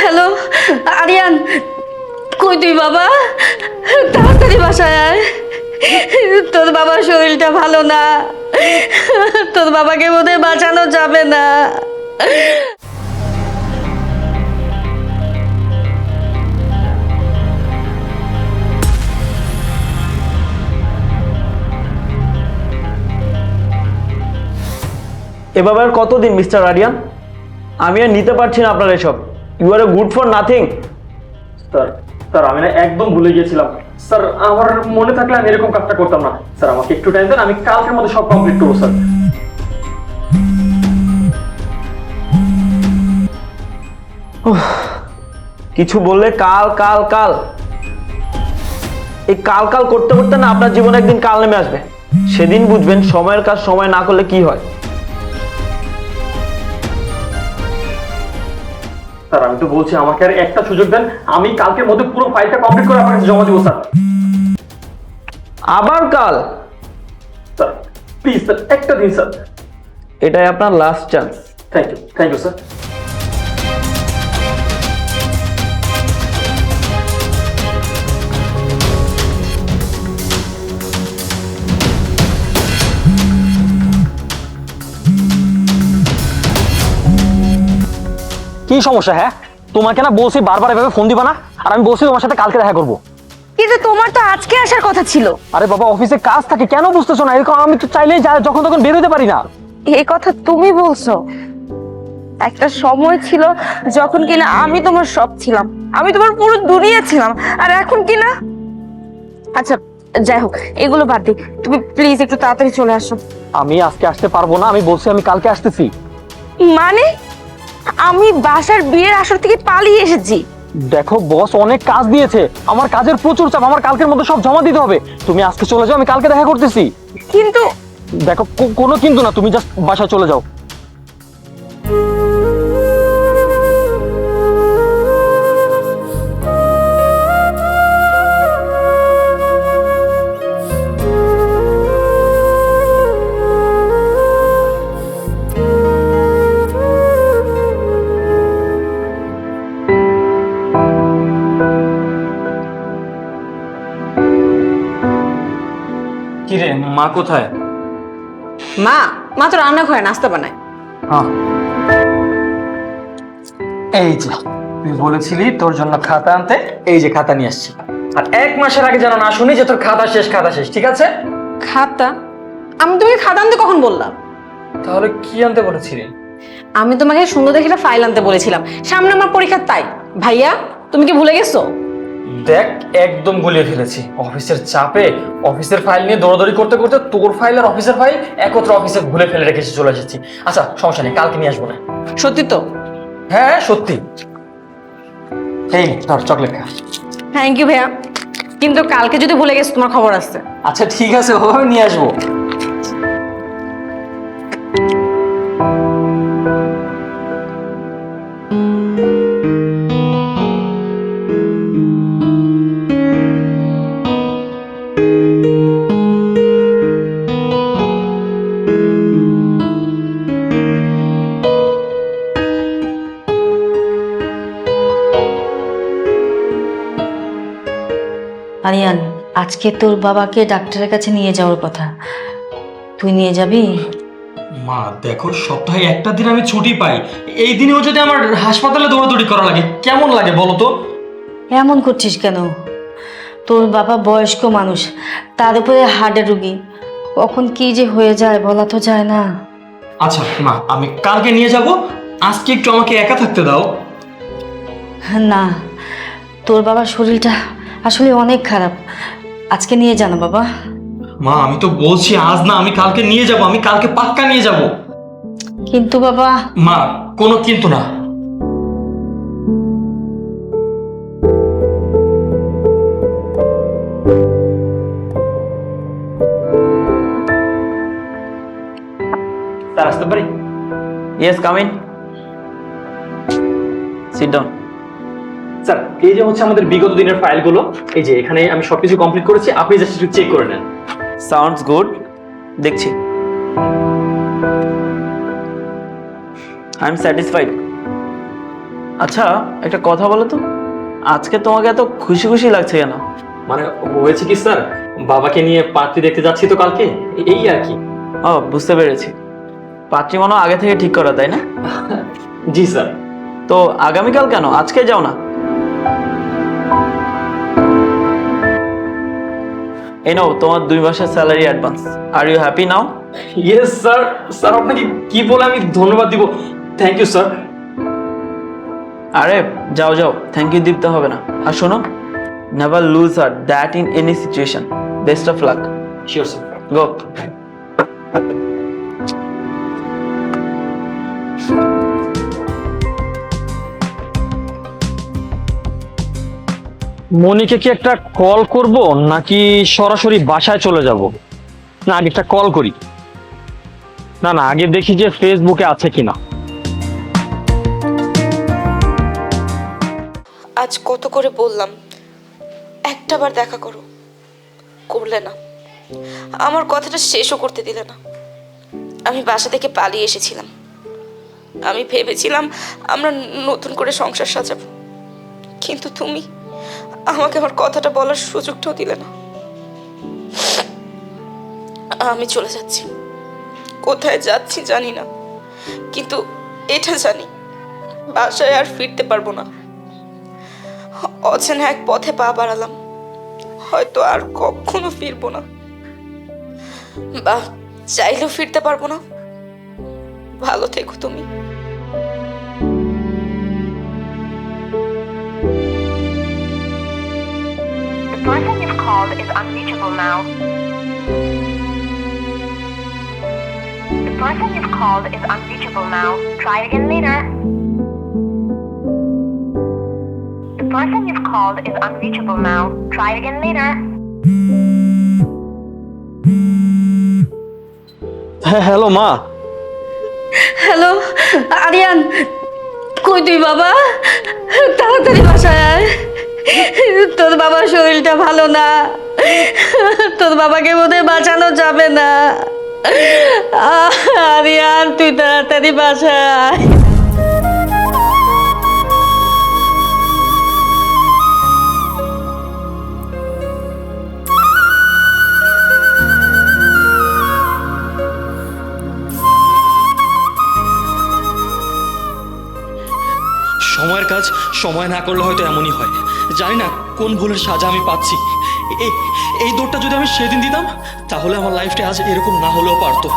Hello, Aryan, কই তুই বাবা? তাড়াতাড়ি বাসায় আয়। তোর বাবার শরীরটা ভালো না। তোর বাবাকে বোধহয় বাঁচানো যাবে না। এভাবে আর কতদিন, মিস্টার আরিয়ান? আমি আর নিতে পারছি না আপনার এসব। You are a good for nothing sir sir আমি না একদম ভুলে গিয়েছিলাম। স্যার আমার মনে থাকলে আমি এরকম কাজটা করতাম না। স্যার আমাকে একটু টাইম দেন আমি কালকের মধ্যে সব কমপ্লিট করব স্যার কিছু বললে কাল কাল কাল। এই কাল কাল করতে করতে না আপনার জীবনে একদিন কাল নেমে আসবে। সেদিন বুঝবেন সময়ের কাজ সময় না করলে কি হয়? স্যার আমি তো বলছি আমাকে আর একটা সুযোগ দেন। আমি কালকের মধ্যে পুরো ফাইলটা কমপ্লিট করে আপনার কাছে জমা দিব স্যার। আবার কাল? স্যার প্লিজ স্যার একটা দিন স্যার। এটাই আপনার last chance thank you thank you sir কি সমস্যা হ্যাঁ? তোমাকে না বলছি বারবার এভাবে ফোন দিবা না আর আমি বলছি তোমার সাথে কালকে দেখা করব। কিন্তু তোমার তো আজকে আসার কথা ছিল। আরে বাবা অফিসে কাজ থাকে কেন বুঝতেছো না? এরকম আমি তো চাইলেই যা- যখন তখন বের হতে পারি না। এই কথা তুমি বলছো। একটা সময় ছিল যখন কিনা আমি তোমার সব ছিলাম। আমি তোমার পুরো দুনিয়া ছিলাম আর এখন কিনা? আচ্ছা যাই হোক এগুলো বাদ দি। তুমি প্লিজ একটু তাড়াতাড়ি চলে আসো। আমি আজকে আসতে পারব না আমি বলছি আমি কালকে আসতেছি। মানে? আমি বাসার বিয়ের আসর থেকে পালিয়ে এসেছি। দেখো বস অনেক কাজ দিয়েছে। আমার কাজের প্রচুর চাপ আমার কালকের মধ্যে সব জমা দিতে হবে। তুমি আজকে চলে যাও আমি কালকে দেখা করতেছি। কিন্তু দেখো কোনো কিন্তু না তুমি জাস্ট বাসা চলে যাও। কিরে মা কোথায়? মা মা তো রান্না করে নাস্তা বানায়। হ্যাঁ। এই যে তুই বলেছিলি তোর জন্য খাতা আনতে এই যে খাতা নিয়ে আসছি। আর এক মাসের আগে যেন না শুনি যে তোর খাতা শেষ খাতা শেষ ঠিক আছে? খাতা? আমি তোমাকে খাতা আনতে কখন বললাম? তাহলে কি আনতে বলেছিলি? আমি তোমাকে সুন্দর দেখে একটা ফাইল আনতে বলেছিলাম। সামনে আমার পরীক্ষা তাই। ভাইয়া তুমি কি ভুলে গেছো? দেখ একদম গুলিয়ে ফেলেছি। অফিসের চাপে অফিসের ফাইল নিয়ে দৌড়াদৌড়ি করতে করতে তোর ফাইল আর অফিসের ফাইল একত্র অফিসে ভুলে ফেলে রেখেছি চলে এসেছি। আচ্ছা সমস্যা নেই কালকে নিয়ে আসব না। সত্যি তো? হ্যাঁ সত্যি। এই ধর চকলেট খা। থ্যাংক ইউ ভাইয়া। কিন্তু কালকে যদি ভুলে গেছো তোমার খবর আছে। আচ্ছা ঠিক আছে ওভাবে নিয়ে আসব। আরিয়ান আজকে তোর বাবাকে ডাক্তারের কাছে নিয়ে যাওয়ার কথা। তুই নিয়ে যাবি? মা দেখো সপ্তাহে একটা দিন আমি ছুটি পাই। এই দিনেও যদি আমার হাসপাতালে দৌড়াদৌড়ি করা লাগে কেমন লাগে বলো তো? এমন করছিস কেন? তোর বাবা বয়স্ক মানুষ তার উপরে হার্টের রুগী। কখন কি যে হয়ে যায় বলা তো যায় না। আচ্ছা মা আমি কালকে নিয়ে যাব। আজকে একটু আমাকে একা থাকতে দাও। না তোর বাবার শরীরটা আসলে অনেক খারাপ। আজকে নিয়ে জানা বাবা। মা আমি তো বলছি আজ না আমি কালকে নিয়ে যাব আমি কালকে পাক্কা নিয়ে যাব। কিন্তু বাবা। মা কোনো কিন্তু না। আসতে পারি? Yes come in sit down sir এই যে হচ্ছে আমাদের বিগত দিনের ফাইলগুলো এই যে এখানে আমি সবকিছু কমপ্লিট করেছি আপনি জাস্ট একটু চেক করে নেন। সাউন্ডস গুড দেখছি। আই এম স্যাটিসফাইড আচ্ছা একটা কথা বলো তো। আজকে তোমাকে এত খুশি খুশি লাগছে কেন? মানে হয়েছে কি স্যার? বাবাকে নিয়ে পার্টি দেখতে যাচ্ছি তো কালকে? এই আর কি। ও বুঝতে পেরেছি। পাত্রী মনে আগে থেকে ঠিক করা তাই না? জি স্যার। তো আগামীকাল কেন? আজকে যাও না। এই নাও তোমার দুই মাসের salary advance are you happy now yes sir sir আপনাকে কি বলে আমি ধন্যবাদ দিব? থ্যাংক ইউ স্যার আরে যাও যাও। থ্যাংক ইউ দিতে হবে না। আর শোনো never lose R that in any situation best of luck sure sir গো মনিকে কি একটা কল করব নাকি সরাসরি বাসায় চলে যাব? না আগে একটা কল করি। না না, আগে দেখি যে ফেসবুকে আছে কিনা। আজ কত করে বললাম একটাবার দেখা করো। করলে না। আমার কথাটা শেষও করতে দিলে না। আমি বাসা থেকে পালিয়ে এসেছিলাম। আমি ভেবেছিলাম আমরা নতুন করে সংসার সাজাবো। কিন্তু তুমি আমাকে আমার কথাটা বলার সুযোগটাও দিলে না। আমি চলে যাচ্ছি। কোথায় যাচ্ছি জানি না। কিন্তু এটা জানি, বাসায় আর ফিরতে পারব না। অচেনা এক পথে পা বাড়ালাম। হয়তো আর কখনো ফিরবো না। বা চাইলেও ফিরতে পারব না। ভালো থেকো তুমি। person you've called is unreachable now. The person you've called is unreachable now. Try again later. The person you've called is unreachable now. Try again later. হ্যাঁ হ্যালো মা হ্যালো আরিয়ান কই তুই বাবা তাড়াতাড়ি বাসায় আয় তোর বাবার শরীরটা ভালো না। তোর বাবাকে বোধহয় বাঁচানো যাবে না। আরিয়ান তুই তাড়াতাড়ি বাসায় কাজ সময় না করলে হয়তো এমনই হয়। জানি না কোন ভুলের সাজা আমি পাচ্ছি। এই এই দৌড়টা যদি আমি সেদিন দিতাম, তাহলে আমার লাইফটা আজ এরকম না হলেও পারতো।